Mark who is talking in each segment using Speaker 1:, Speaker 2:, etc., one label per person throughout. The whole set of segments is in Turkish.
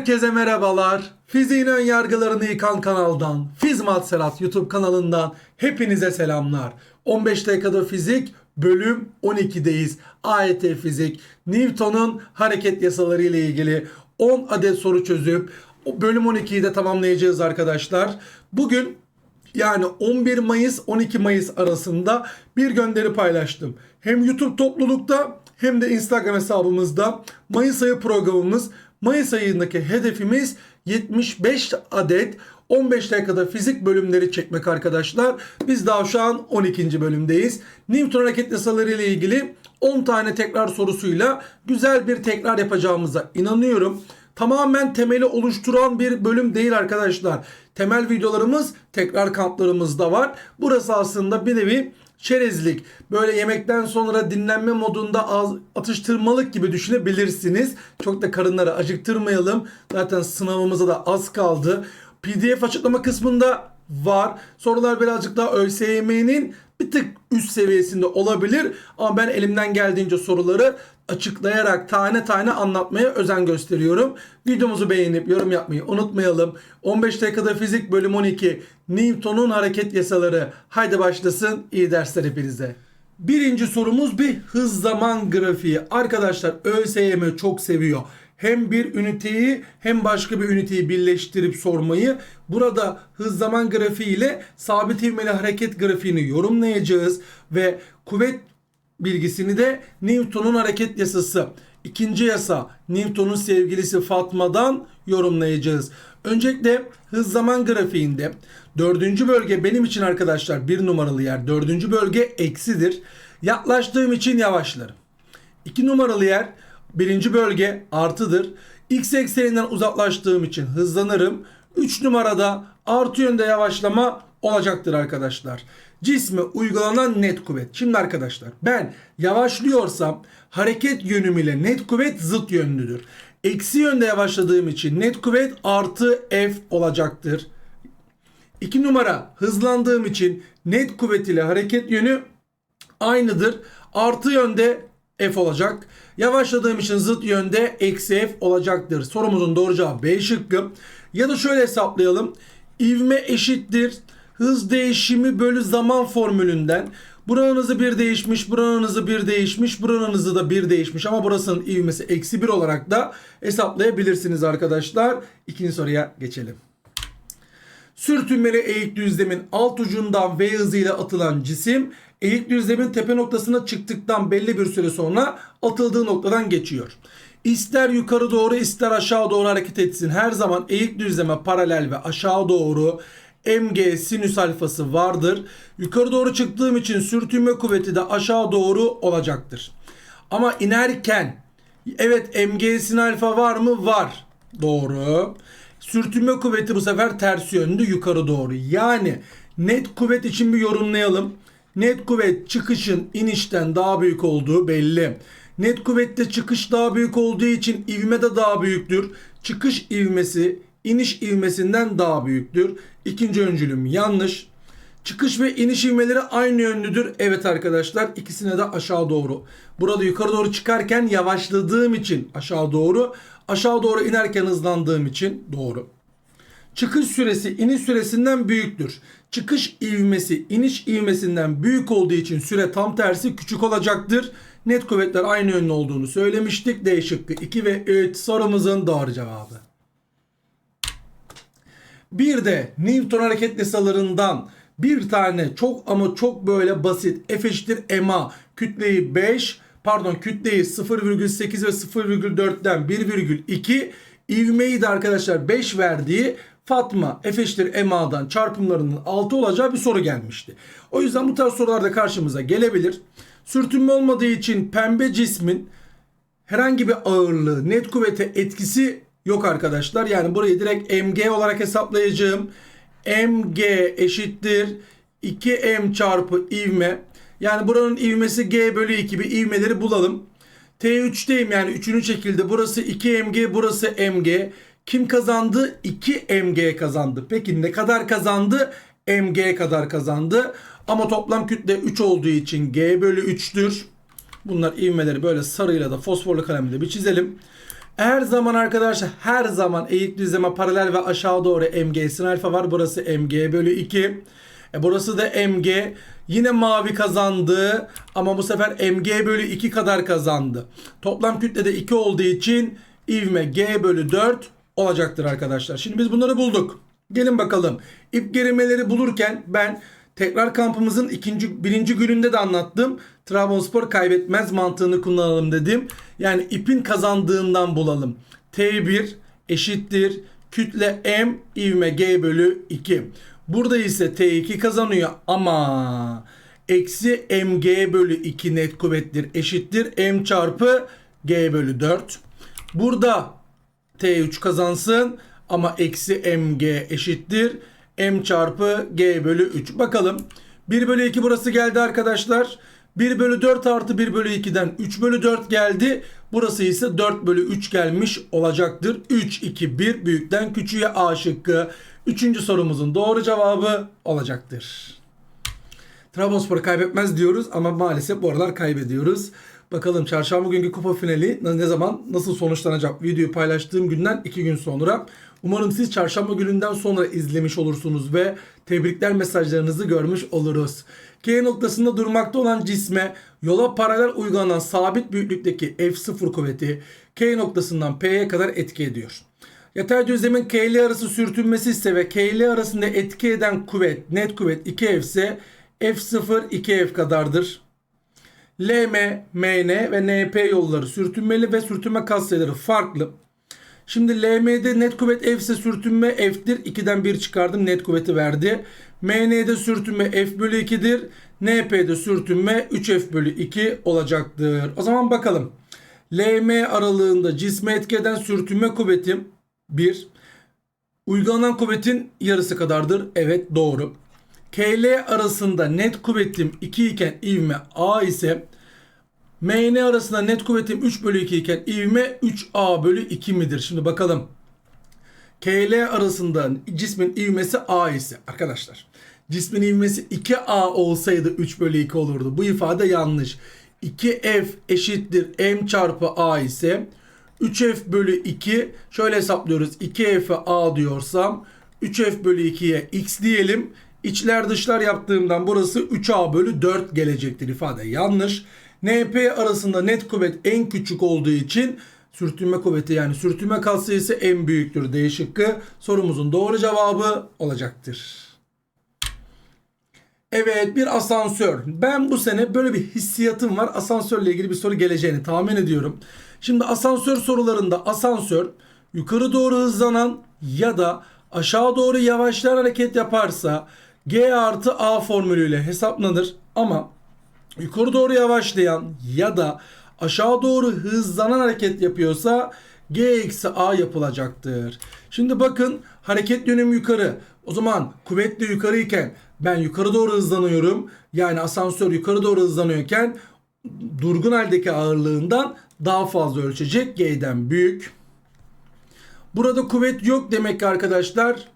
Speaker 1: Herkese merhabalar. Fiziğin ön yargılarını yıkan kanaldan, Fizmat Serhat YouTube kanalından hepinize selamlar. 15 dakikada fizik bölüm 12'deyiz. AYT fizik, Newton'un hareket yasaları ile ilgili 10 adet soru çözüp bölüm 12'yi de tamamlayacağız arkadaşlar. Bugün yani 11 Mayıs 12 Mayıs arasında bir gönderi paylaştım. Hem YouTube toplulukta hem de Instagram hesabımızda Mayıs ayı programımız Mayıs ayındaki hedefimiz 75 adet 15 dakikada fizik bölümleri çekmek arkadaşlar. Biz daha şu an 12. bölümdeyiz. Newton hareket yasaları ile ilgili 10 tane tekrar sorusuyla güzel bir tekrar yapacağımıza inanıyorum. Tamamen temeli oluşturan bir bölüm değil arkadaşlar. Temel videolarımız tekrar kamplarımızda var. Burası aslında bir nevi çerezlik. Böyle yemekten sonra dinlenme modunda az atıştırmalık gibi düşünebilirsiniz. Çok da karınları acıktırmayalım. Zaten sınavımıza da az kaldı. PDF açıklama kısmında var. Sorular birazcık daha ÖSYM'nin bir tık üst seviyesinde olabilir. Ama ben elimden geldiğince soruları açıklayarak tane tane anlatmaya özen gösteriyorum. Videomuzu beğenip yorum yapmayı unutmayalım. 15 dakikada fizik bölüm 12 Newton'un hareket yasaları. Haydi başlasın. İyi dersler hepinize. Birinci sorumuz bir hız zaman grafiği. Arkadaşlar ÖSYM çok seviyor. Hem bir üniteyi hem başka bir üniteyi birleştirip sormayı. Burada hız zaman grafiği ile sabit ivmeli hareket grafiğini yorumlayacağız ve kuvvet bilgisini de Newton'un hareket yasası. İkinci yasa Newton'un sevgilisi Fatma'dan yorumlayacağız. Öncelikle hız zaman grafiğinde dördüncü bölge benim için arkadaşlar bir numaralı yer. Dördüncü bölge eksidir. Yaklaştığım için yavaşlarım. İki numaralı yer birinci bölge artıdır. X ekseninden uzaklaştığım için hızlanırım. 3 numarada artı yönde yavaşlama olacaktır arkadaşlar. Cisme uygulanan net kuvvet. Şimdi arkadaşlar ben yavaşlıyorsam hareket yönüm ile net kuvvet zıt yönlüdür. Eksi yönde yavaşladığım için net kuvvet artı F olacaktır. 2 numara hızlandığım için net kuvvet ile hareket yönü aynıdır. Artı yönde F olacak. Yavaşladığım için zıt yönde eksi F olacaktır. Sorumuzun doğru cevabı B şıkkı. Ya da şöyle hesaplayalım. İvme eşittir. Hız değişimi bölü zaman formülünden. Buranın hızı 1 değişmiş, buranın hızı 1 değişmiş, buranın hızı da 1 değişmiş ama burasının ivmesi eksi 1 olarak da hesaplayabilirsiniz arkadaşlar. İkinci soruya geçelim. Sürtünmeli eğik düzlemin alt ucundan V hızıyla atılan cisim eğik düzlemin tepe noktasına çıktıktan belli bir süre sonra atıldığı noktadan geçiyor. İster yukarı doğru ister aşağı doğru hareket etsin. Her zaman eğik düzleme paralel ve aşağı doğru mg sinüs alfası vardır. Yukarı doğru çıktığım için sürtünme kuvveti de aşağı doğru olacaktır. Ama inerken evet mg sin alfa var mı? Var. Doğru. Sürtünme kuvveti bu sefer ters yönlü yukarı doğru. Yani net kuvvet için bir yorumlayalım. Net kuvvet çıkışın inişten daha büyük olduğu belli. Net kuvvette çıkış daha büyük olduğu için ivme de daha büyüktür. Çıkış ivmesi iniş ivmesinden daha büyüktür. İkinci öncülüm yanlış. Çıkış ve iniş ivmeleri aynı yönlüdür. Evet arkadaşlar ikisine de aşağı doğru. Burada yukarı doğru çıkarken yavaşladığım için aşağı doğru. Aşağı doğru inerken hızlandığım için doğru. Çıkış süresi iniş süresinden büyüktür. Çıkış ivmesi iniş ivmesinden büyük olduğu için süre tam tersi küçük olacaktır. Net kuvvetler aynı yönlü olduğunu söylemiştik. D şıkkı 2 ve 3 sorumuzun doğru cevabı. Bir de Newton hareket yasalarından bir tane çok ama çok böyle basit F eşittir ma kütleyi 5 pardon kütleyi 0,8 ve 0,4'ten 1,2 ivmeyi de arkadaşlar 5 verdiği Fatma F eşittir MA'dan çarpımlarının 6 olacağı bir soru gelmişti. O yüzden bu tarz sorular da karşımıza gelebilir. Sürtünme olmadığı için pembe cismin herhangi bir ağırlığı, net kuvvete etkisi yok arkadaşlar. Yani burayı direkt mg olarak hesaplayacağım. mg eşittir 2m çarpı ivme. Yani buranın ivmesi g bölü 2 bir ivmeleri bulalım. T3'teyim yani 3. şekilde burası 2mg burası mg. Kim kazandı? 2 mg kazandı. Peki ne kadar kazandı? mg kadar kazandı. Ama toplam kütle 3 olduğu için g bölü 3'tür. Bunlar ivmeleri böyle sarıyla da fosforlu kalemle bir çizelim. Her zaman arkadaşlar her zaman eğik düzleme paralel ve aşağı doğru mg sin alfa var. Burası mg bölü 2. E burası da mg. Yine mavi kazandı ama bu sefer mg bölü 2 kadar kazandı. Toplam kütle de 2 olduğu için ivme g bölü 4 olacaktır arkadaşlar. Şimdi biz bunları bulduk. Gelin bakalım. İp gerimeleri bulurken ben tekrar kampımızın ikinci, birinci gününde de anlattım. Trabzonspor kaybetmez mantığını kullanalım dedim. Yani ipin kazandığından bulalım. T1 eşittir kütle M ivme G bölü 2. Burada ise T2 kazanıyor ama eksi mg bölü 2 net kuvvettir eşittir m çarpı g bölü 4. Burada T3 kazansın ama eksi mg eşittir m çarpı g bölü 3. Bakalım 1 bölü 2 burası geldi arkadaşlar. 1 bölü 4 artı 1 bölü 2'den 3 bölü 4 geldi. Burası ise 4 bölü 3 gelmiş olacaktır. 3, 2, 1 büyükten küçüğe A şıkkı. Üçüncü sorumuzun doğru cevabı olacaktır. Trabzonspor kaybetmez diyoruz ama maalesef bu aralar kaybediyoruz. Bakalım çarşamba günkü kupa finali ne zaman nasıl sonuçlanacak? Videoyu paylaştığım günden 2 gün sonra. Umarım siz çarşamba gününden sonra izlemiş olursunuz ve tebrikler mesajlarınızı görmüş oluruz. K noktasında durmakta olan cisme yola paralel uygulanan sabit büyüklükteki F0 kuvveti K noktasından P'ye kadar etki ediyor. Yatay düzlemin K ile arası sürtünmesi ise ve K ile arasında etki eden kuvvet, net kuvvet 2F ise F0 2F kadardır. LM, MN ve NP yolları sürtünmeli ve sürtünme katsayıları farklı. Şimdi LM'de net kuvvet F ise sürtünme F'tir. 2'den 1 çıkardım net kuvveti verdi. MN'de sürtünme F bölü 2'dir. NP'de sürtünme 3F bölü 2 olacaktır. O zaman bakalım. LM aralığında cisme etki eden sürtünme kuvvetim 1. Uygulanan kuvvetin yarısı kadardır. Evet doğru. KL arasında net kuvvetim 2 iken ivme A ise MN arasında net kuvvetim 3 bölü 2 iken ivme 3A bölü 2 midir? Şimdi bakalım. KL arasında cismin ivmesi A ise arkadaşlar. Cismin ivmesi 2A olsaydı 3 bölü 2 olurdu. Bu ifade yanlış. 2F eşittir M çarpı A ise 3F bölü 2 şöyle hesaplıyoruz. 2F'e A diyorsam 3F bölü 2'ye X diyelim. İçler dışlar yaptığımdan burası 3A bölü 4 gelecektir ifade yanlış. NP arasında net kuvvet en küçük olduğu için sürtünme kuvveti yani sürtünme katsayısı en büyüktür D şıkkı. Sorumuzun doğru cevabı olacaktır. Evet bir asansör. Ben bu sene böyle bir hissiyatım var. Asansörle ilgili bir soru geleceğini tahmin ediyorum. Şimdi asansör sorularında asansör yukarı doğru hızlanan ya da aşağı doğru yavaşlar hareket yaparsa G artı A formülüyle hesaplanır. Ama yukarı doğru yavaşlayan ya da aşağı doğru hızlanan hareket yapıyorsa G eksi A yapılacaktır. Şimdi bakın hareket yönüm yukarı. O zaman kuvvetle yukarıyken ben yukarı doğru hızlanıyorum. Yani asansör yukarı doğru hızlanıyorken durgun haldeki ağırlığından daha fazla ölçecek. G'den büyük. Burada kuvvet yok demek ki arkadaşlar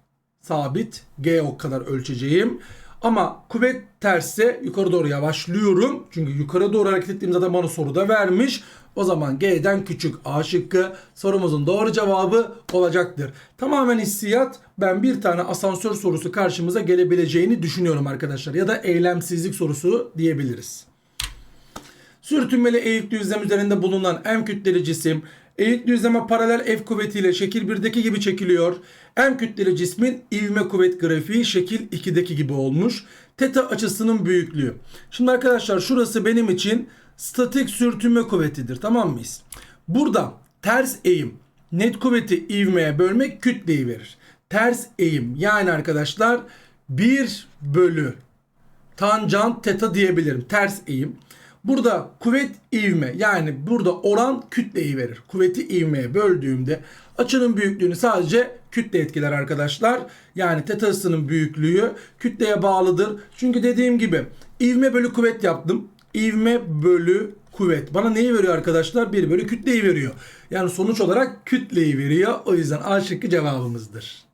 Speaker 1: sabit. G o kadar ölçeceğim. Ama kuvvet tersse yukarı doğru yavaşlıyorum. Çünkü yukarı doğru hareket ettiğimde de bana soruda vermiş. O zaman G'den küçük A şıkkı sorumuzun doğru cevabı olacaktır. Tamamen hissiyat ben bir tane asansör sorusu karşımıza gelebileceğini düşünüyorum arkadaşlar. Ya da eylemsizlik sorusu diyebiliriz. Sürtünmeli eğik düzlem üzerinde bulunan M kütleli cisim eğik düzleme paralel F kuvvetiyle şekil 1'deki gibi çekiliyor. M kütleli cismin ivme kuvvet grafiği şekil 2'deki gibi olmuş. Teta açısının büyüklüğü. Şimdi arkadaşlar şurası benim için statik sürtünme kuvvetidir. Tamam mıyız? Burada ters eğim net kuvveti ivmeye bölmek kütleyi verir. Ters eğim yani arkadaşlar 1 bölü tanjant teta diyebilirim. Ters eğim. Burada kuvvet ivme yani burada oran kütleyi verir. Kuvveti ivmeye böldüğümde açının büyüklüğünü sadece kütle etkiler arkadaşlar. Yani tetasının büyüklüğü kütleye bağlıdır. Çünkü dediğim gibi ivme bölü kuvvet yaptım. İvme bölü kuvvet. Bana neyi veriyor arkadaşlar? 1 bölü kütleyi veriyor. Yani sonuç olarak kütleyi veriyor. O yüzden A şıkkı cevabımızdır.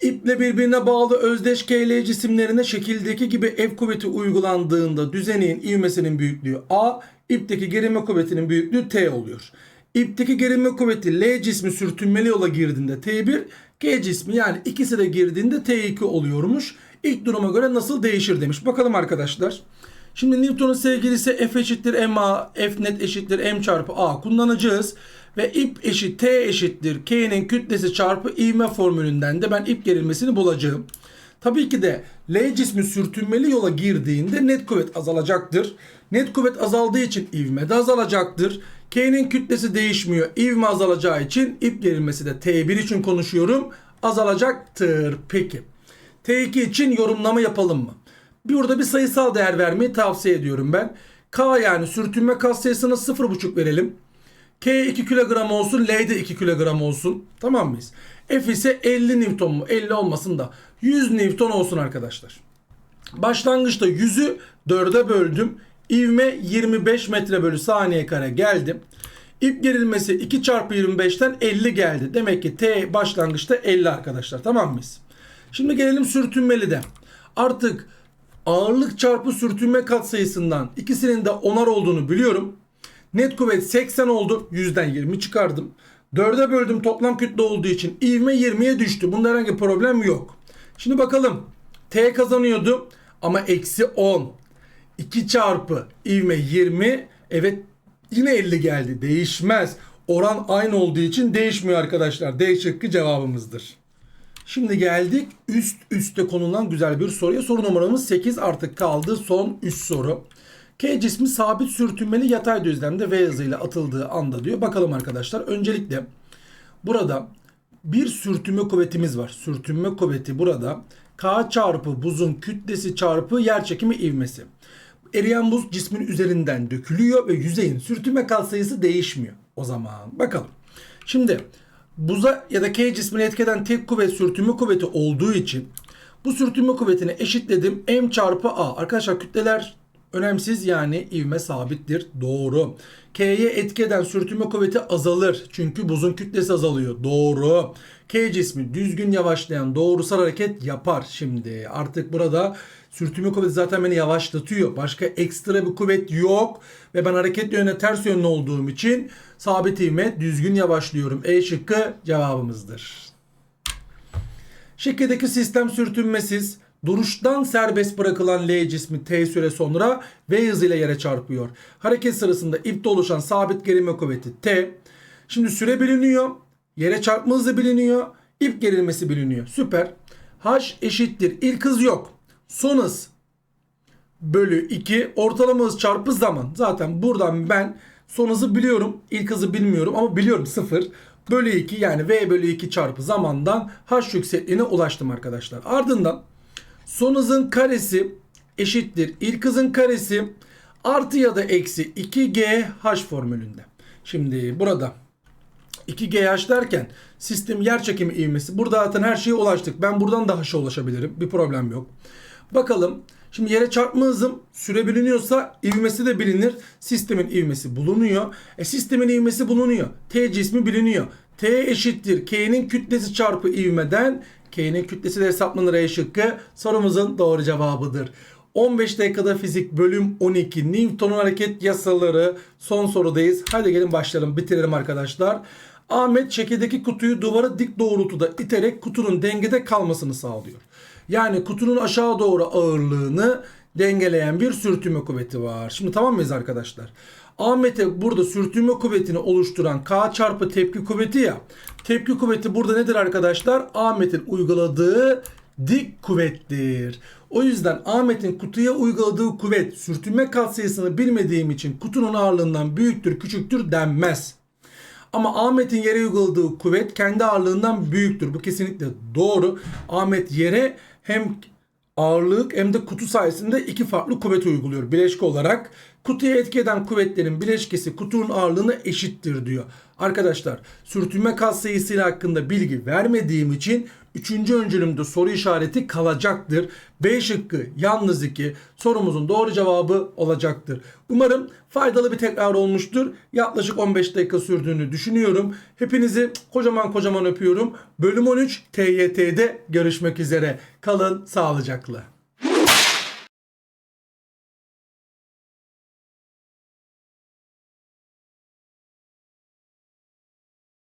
Speaker 1: İple birbirine bağlı özdeş KL cisimlerine şekildeki gibi F kuvveti uygulandığında düzeneğin ivmesinin büyüklüğü A, ipteki gerilme kuvvetinin büyüklüğü T oluyor. İpteki gerilme kuvveti L cismi sürtünmeli yola girdiğinde T1, G cismi yani ikisi de girdiğinde T2 oluyormuş. İlk duruma göre nasıl değişir demiş. Bakalım arkadaşlar. Şimdi Newton'un sevgilisi F eşittir ma, F net eşittir m çarpı a kullanacağız. Ve ip eşit T eşittir K'nin kütlesi çarpı ivme formülünden de ben ip gerilmesini bulacağım. Tabii ki de L cismi sürtünmeli yola girdiğinde net kuvvet azalacaktır. Net kuvvet azaldığı için ivme de azalacaktır. K'nin kütlesi değişmiyor. İvme azalacağı için ip gerilmesi de T1 için konuşuyorum. Azalacaktır. Peki. T2 için yorumlama yapalım mı? Burada bir sayısal değer vermeyi tavsiye ediyorum ben. K yani sürtünme katsayısına 0,5 verelim. K 2 kilogram olsun, L de 2 kilogram olsun. Tamam mıyız? F ise 50 Newton mu? 50 olmasın da 100 Newton olsun arkadaşlar. Başlangıçta 100'ü 4'e böldüm. İvme 25 metre bölü saniye kare geldi. İp gerilmesi 2 çarpı 25'ten 50 geldi. Demek ki T başlangıçta 50 arkadaşlar. Tamam mıyız? Şimdi gelelim sürtünmeli de. Artık ağırlık çarpı sürtünme katsayısından ikisinin de onar olduğunu biliyorum. Net kuvvet 80 oldu. 100'den 20 çıkardım. 4'e böldüm toplam kütle olduğu için ivme 20'ye düştü. Bunda herhangi bir problem yok. Şimdi bakalım. T kazanıyordu ama eksi 10. 2 çarpı ivme 20. Evet yine 50 geldi. Değişmez. Oran aynı olduğu için değişmiyor arkadaşlar. D şıkkı cevabımızdır. Şimdi geldik üst üste konulan güzel bir soruya. Soru numaramız 8 artık kaldı son üst soru. K cismi sabit sürtünmeli yatay düzlemde V hızıyla atıldığı anda diyor. Bakalım arkadaşlar. Öncelikle burada bir sürtünme kuvvetimiz var. Sürtünme kuvveti burada K çarpı buzun kütlesi çarpı yer çekimi ivmesi. Eriyen buz cismin üzerinden dökülüyor ve yüzeyin sürtünme katsayısı değişmiyor. O zaman bakalım. Şimdi buza ya da K cismini etkeden tek kuvvet sürtünme kuvveti olduğu için bu sürtünme kuvvetini eşitledim m çarpı a. Arkadaşlar kütleler önemsiz yani ivme sabittir. Doğru. K'ye etki eden sürtünme kuvveti azalır. Çünkü buzun kütlesi azalıyor. Doğru. K cismi düzgün yavaşlayan doğrusal hareket yapar. Şimdi artık burada sürtünme kuvveti zaten beni yavaşlatıyor. Başka ekstra bir kuvvet yok. Ve ben hareket yönüne ters yönlü olduğum için sabit ivme düzgün yavaşlıyorum. E şıkkı cevabımızdır. Şekildeki sistem sürtünmesiz. Duruştan serbest bırakılan L cismi T süre sonra V hızıyla yere çarpıyor. Hareket sırasında ipte oluşan sabit gerilme kuvveti T. Şimdi süre biliniyor. Yere çarpma hızı biliniyor. ip gerilmesi biliniyor. Süper. H eşittir. İlk hız yok. Son hız bölü 2 ortalama hız çarpı zaman. Zaten buradan ben son hızı biliyorum. İlk hızı bilmiyorum ama biliyorum 0. Bölü 2 yani V bölü 2 çarpı zamandan H yüksekliğine ulaştım arkadaşlar. Ardından son hızın karesi eşittir. İlk hızın karesi artı ya da eksi 2GH formülünde. Şimdi burada 2GH derken sistem yer çekimi ivmesi. Burada zaten her şeye ulaştık. Ben buradan da H'a ulaşabilirim. Bir problem yok. Bakalım. Şimdi yere çarpma hızım süre biliniyorsa ivmesi de bilinir. Sistemin ivmesi bulunuyor. E sistemin ivmesi bulunuyor. T cismi biliniyor. T eşittir. K'nin kütlesi çarpı ivmeden K'nin kütlesi de hesaplanır E şıkkı. Sorumuzun doğru cevabıdır. 15 dakikada fizik bölüm 12 Newton'un hareket yasaları son sorudayız. Hadi gelin başlayalım bitirelim arkadaşlar. Ahmet çekirdeki kutuyu duvara dik doğrultuda iterek kutunun dengede kalmasını sağlıyor. Yani kutunun aşağı doğru ağırlığını dengeleyen bir sürtünme kuvveti var. Şimdi tamam mıyız arkadaşlar? Ahmet'e burada sürtünme kuvvetini oluşturan K çarpı tepki kuvveti ya. Tepki kuvveti burada nedir arkadaşlar? Ahmet'in uyguladığı dik kuvvettir. O yüzden Ahmet'in kutuya uyguladığı kuvvet sürtünme katsayısını bilmediğim için kutunun ağırlığından büyüktür küçüktür denmez. Ama Ahmet'in yere uyguladığı kuvvet kendi ağırlığından büyüktür. Bu kesinlikle doğru. Ahmet yere hem ağırlık hem de kutu sayesinde iki farklı kuvvet uyguluyor bileşke olarak. Kutuya etki eden kuvvetlerin bileşkesi kutunun ağırlığına eşittir diyor. Arkadaşlar sürtünme katsayısı hakkında bilgi vermediğim için 3. öncülümde soru işareti kalacaktır. B şıkkı yalnız 2 sorumuzun doğru cevabı olacaktır. Umarım faydalı bir tekrar olmuştur. Yaklaşık 15 dakika sürdüğünü düşünüyorum. Hepinizi kocaman kocaman öpüyorum. Bölüm 13 TYT'de görüşmek üzere. Kalın sağlıcakla.